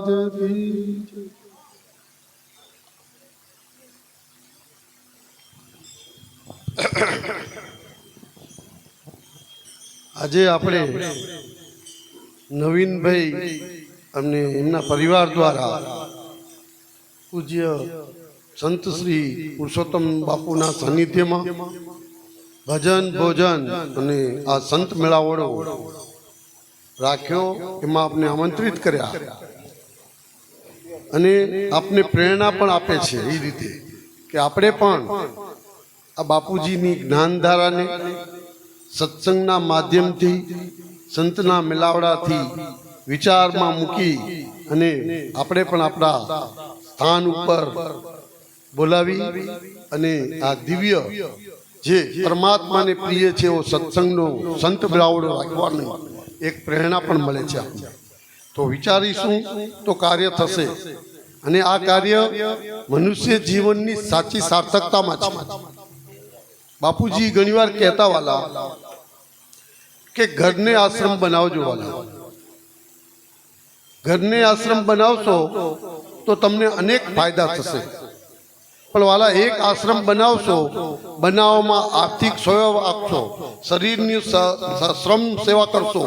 આજે આપણે નવીનભાઈ અને એમના પરિવાર દ્વારા પૂજ્ય સંત શ્રી પુરુષોત્તમ બાપુના સાનિધ્યમાં ભજન, ભોજન અને આ સંત મેળાવડો રાખ્યો. એમાં આપને આમંત્રિત કર્યા. અને આપને પ્રેરણા પણ આપે છે એ રીતે કે આપણે પણ આ બાપુજીની જ્ઞાનધારાને સત્સંગના માધ્યમથી, સંતના મિલાવડાથી વિચારમાં મૂકી અને આપણે પણ આપણા સ્થાન ઉપર બોલાવી અને આ દિવ્ય જે પરમાત્માને પ્રિય છે એવો સત્સંગનો સંત મેળાવડો રાખવાની એક પ્રેરણા પણ મળે છે આપણને તો વિચારીશું તો કાર્ય થશે. અને આ કાર્ય મનુષ્ય જીવનની સાચી સાર્થકતામાં છે. બાપુજી ઘણીવાર કહેતા વાલા કે ઘરને આશ્રમ બનાવજો વાલા. ઘરને આશ્રમ બનાવશો તો તમને અનેક ફાયદા થશે. પણ વાલા એક આશ્રમ બનાવશો, બનાવવામાં આર્થિક સહયોગ આપશો, શરીરની શ્રમ સેવા કરશો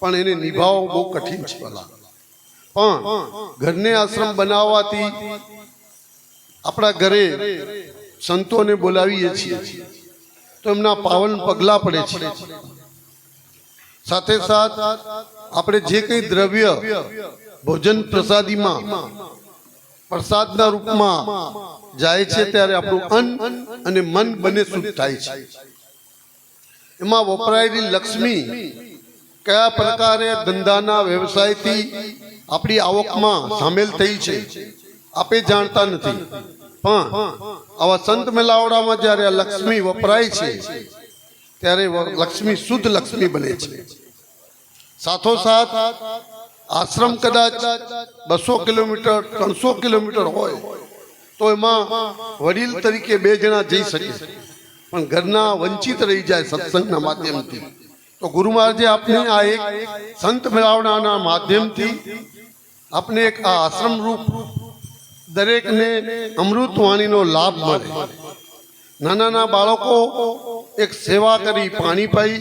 પણ એને નિભાવવો બહુ કઠિન છે ભલા. પણ ઘરને આશ્રમ બનાવવાથી આપણા ઘરે સંતોને બોલાવીએ છીએ તો એમના પાવન પગલા પડે છે. સાથે સાથ આપણે જે કંઈ દ્રવ્ય ભોજન પ્રસાદીમાં પ્રસાદના રૂપમાં જાય છે ત્યારે આપણું અન્ન અને મન બંને શુદ્ધ થાય છે. એમાં વપરાયેલી લક્ષ્મી કયા પ્રકારે ધંધાના વ્યવસાયથી આપણી આવકમાં સામેલ થઈ છે, આપે જાણતા નથી. પણ આવા સંત મેલાવડામાં જ્યારે આ લક્ષ્મી વપરાય છે, ત્યારે લક્ષ્મી શુદ્ધ લક્ષ્મી બને છે. સાથોસાથ આશ્રમ કદાચ બસો કિલોમીટર, ત્રણસો કિલોમીટર હોય, તો એમાં વડીલ તરીકે બે જણા જઈ શકે. પણ ઘરના વંચિત રહી જાય સત્સંગના માધ્યમથી. તો ગુરુ મહારાજે આપને આ એક સંત મેળાવડાના માધ્યમથી આપને એક આ આશ્રમ રૂપ દરેકને અમૃત વાણીનો લાભ મળે. નાના નાના બાળકો એક સેવા કરી પાણી પાઈ,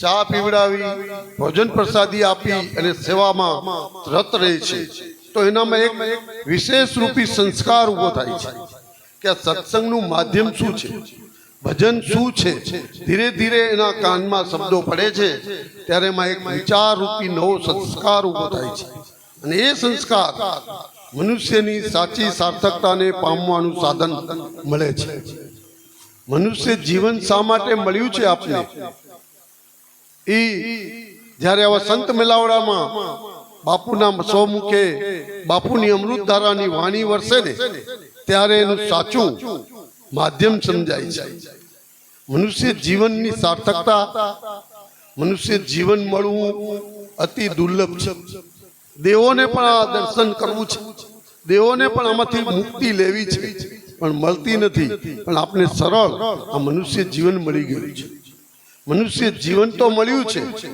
ચા પીવડાવી, ભોજન પ્રસાદી આપી અને સેવામાં રત રહે છે. તો એનામાં એક વિશેષ રૂપી સંસ્કાર ઊભો થાય છે કે આ સત્સંગનું માધ્યમ શું છે? ભજન શું છે? ધીરે ધીરે એના કાનમાં શબ્દો પડે છે. ત્યારે એમાં એક વિચાર રૂપી નવો સંસ્કાર ઊભો થાય છે. અને એ સંસ્કાર મનુષ્યની સાચી સાર્થકતાને પામવાનું સાધન મળે છે. મનુષ્ય જીવન શા માટે મળ્યું છે આપને? એ જ્યારે આવા સંત મેલાવડામાં બાપુના સ્વમુખે બાપુની અમૃત ધારાની વાણી વરસે ને, ત્યારે એનું સાચું માધ્યમ સમજાય છે. મનુષ્ય જીવનની સાર્થકતા, મનુષ્ય જીવન મળવું અતિ દુર્લભ છે. દેવોને પણ આ દર્શન કરવું છે. દેવોને પણ આમાંથી મુક્તિ લેવી છે. પણ મળતી નથી. પણ આપણે સરળ આ મનુષ્ય જીવન મળી ગયું છે. મનુષ્ય જીવન તો મળ્યું છે.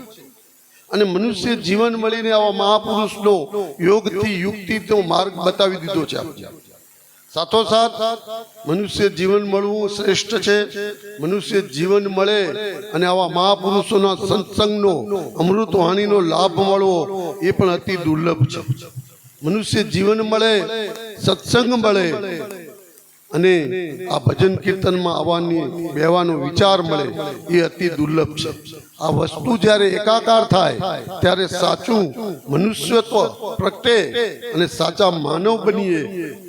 અને મનુષ્ય જીવન મળીને આવા મહાપુરુષનો યોગથી યુક્તિનો માર્ગ બતાવી દીધો છે આપણે સાથોસાથ મનુષ્ય જીવન મળવું શ્રેષ્ઠ છે. મનુષ્ય જીવન મળે અને આવા મહાપુરુષોના સત્સંગનો અમૃત વાણીનો લાભ મળવો એ પણ અતિ દુર્લભ છે. મનુષ્ય જીવન મળે, સત્સંગ મળે અને આ ભજન કીર્તનમાં આવવાની બેવાનો વિચાર મળે, એ અતિ દુર્લભ છે. આ વસ્તુ જ્યારે એકાકાર થાય, ત્યારે સાચું મનુષ્યત્વ પ્રગટે અને સાચા માનવ બનીએ,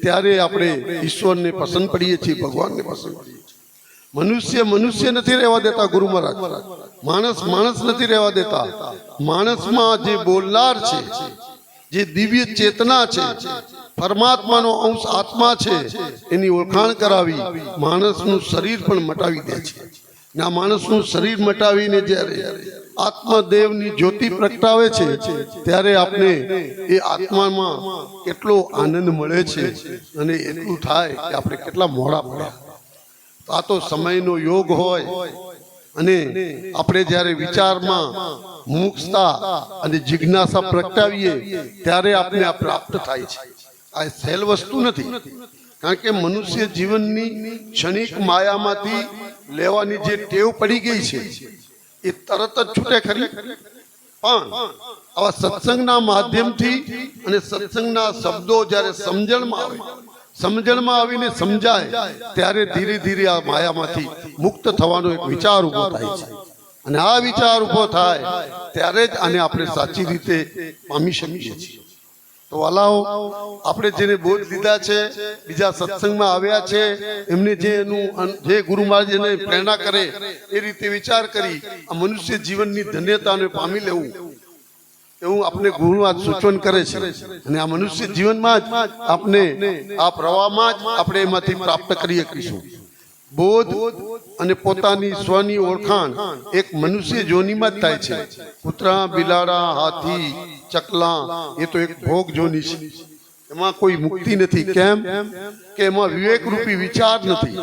ત્યારે આપણે ઈશ્વરને પસંદ પડીએ છીએ, ભગવાનને પસંદ પડીએ મનુષ્ય મનુષ્ય નથી રહેવા દેતા, ગુરુ મહારાજ. માણસ માણસ નથી રહેવા દેતા. માણસમાં જે બોલનાર છે, જે દિવ્ય ચેતના છે પરમાત્માનો અંશ આત્મા છે, એની ઓળખાણ કરાવી માણસનું શરીર પણ મટાવી દે છે. ને આ માણસનું શરીર મટાવીને જ્યારે આત્મદેવની જ્યોતિ પ્રગટાવે છે, ત્યારે આપણે એ આત્મામાં કેટલો આનંદ મળે છે અને એટલું થાય કે આપણે કેટલા મોડા પડ્યા. આ તો સમયનો યોગ હોય અને આપણે જ્યારે વિચારમાં મુક્તતા અને જિજ્ઞાસા પ્રગટાવીએ, ત્યારે આપણે આ પ્રાપ્ત થાય છે. આ સહેલ વસ્તુ નથી. કારણ કે મનુષ્ય જીવનની ક્ષણિક માયામાંથી લેવાની જે ટેવ પડી ગઈ છે, એ તરત જ છૂટે ખરી. પણ આવા સત્સંગના માધ્યમથી અને સત્સંગના શબ્દો જ્યારે સમજણમાં આવે, સમજણમાં આવીને સમજાય, ત્યારે ધીરે ધીરે આ માયામાંથી મુક્ત થવાનો એક વિચાર ઊભો થાય છે. અને આ વિચાર ઊભો થાય ત્યારે જ આને આપણે સાચી રીતે પામી શકીએ છીએ. તો વાલાઓ, આપણે જેને બોધ લીધા છે, બીજા સત્સંગમાં આવ્યા છે, એમને જે એનું જે ગુરુ મહારાજ એને પ્રેરણા કરે, એ રીતે વિચાર કરી, આ મનુષ્ય જીવનની ધન્યતાને પામી લેવું. એવું આપણે ગુરુવાદ સૂચન કરે છે. અને આ મનુષ્ય જીવનમાં જ આપણે, આ પ્રવાહમાં જ આપણે એમાંથી પ્રાપ્ત કરી શકીશું. બોધ અને પોતાની સ્વની ઓળખાણ એક મનુષ્ય જોનીમાં જ થાય છે. કૂતરા બિલાડા હાથી ચકલા એ તો એક ભોગ જોની છે. એમાં કોઈ મુક્તિ નથી. કેમ? કે એમાં વિવેક રૂપી વિચાર નથી.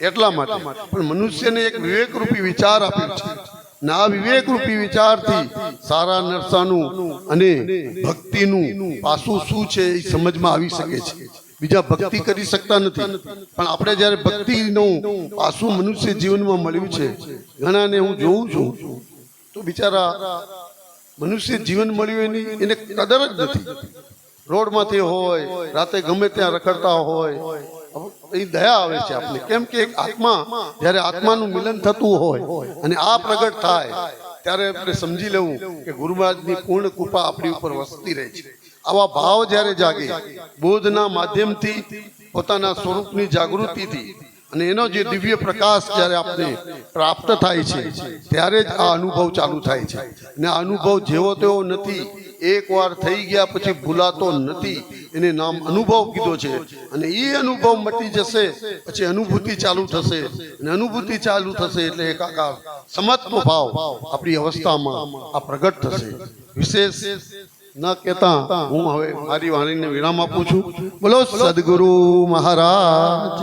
એટલા માટે. પણ મનુષ્યને એક વિવેક રૂપી વિચાર આપ્યો છે. ના વિવેકરૂપી વિવેક રૂપી વિચારથી સારા નરસાનું અને ભક્તિનું પાસું શું છે એ સમજમાં આવી શકે છે. બીજા ભક્તિ કરી શકતા નથી. પણ આપણે જ્યારે ભક્તિનું પાસું મનુષ્ય જીવનમાં મળ્યું છે, ઘણાને હું જોઉં છું, તો બિચારા મનુષ્ય જીવન મળ્યું એની એને કદર જ નથી. રોડમાંથી હોય, રાતે ગમે ત્યાં રખડતા હોય એ દયા આવે છે આપણે કેમ કે એક આત્મા, જ્યારે આત્માનું મિલન થતું હોય અને આ પ્રગટ થાય, ત્યારે આપણે સમજી લેવું કે ગુરુ મહારાજની પૂર્ણ કૃપા આપણી ઉપર વસતી રહે છે. આવા ભાવ જ્યારે જાગે, બોધના માધ્યમથી, પોતાના સ્વરૂપની જાગૃતિથી, અને એનો જે દિવ્ય પ્રકાશ જ્યારે આપણે પ્રાપ્ત થાય છે, ત્યારે જ આ અનુભવ ચાલુ થાય છે. અને આ અનુભવ જેવો તેવો નથી એકવાર થઈ ગયા પછી ભૂલાતો નથી, એને નામ અનુભવ કીધો છે. અને એ અનુભવ મટી જશે, પછી અનુભૂતિ ચાલુ થશે, અને અનુભૂતિ ચાલુ થશે એટલે એકાકાર, સમત્વ ભાવ આપણી અવસ્થામાં આ પ્રગટ થશે. વિશેષ ન કહેતા હું હવે મારી વાણીને વિરામ આપું છું. બોલો સદગુરુ મહારાજ.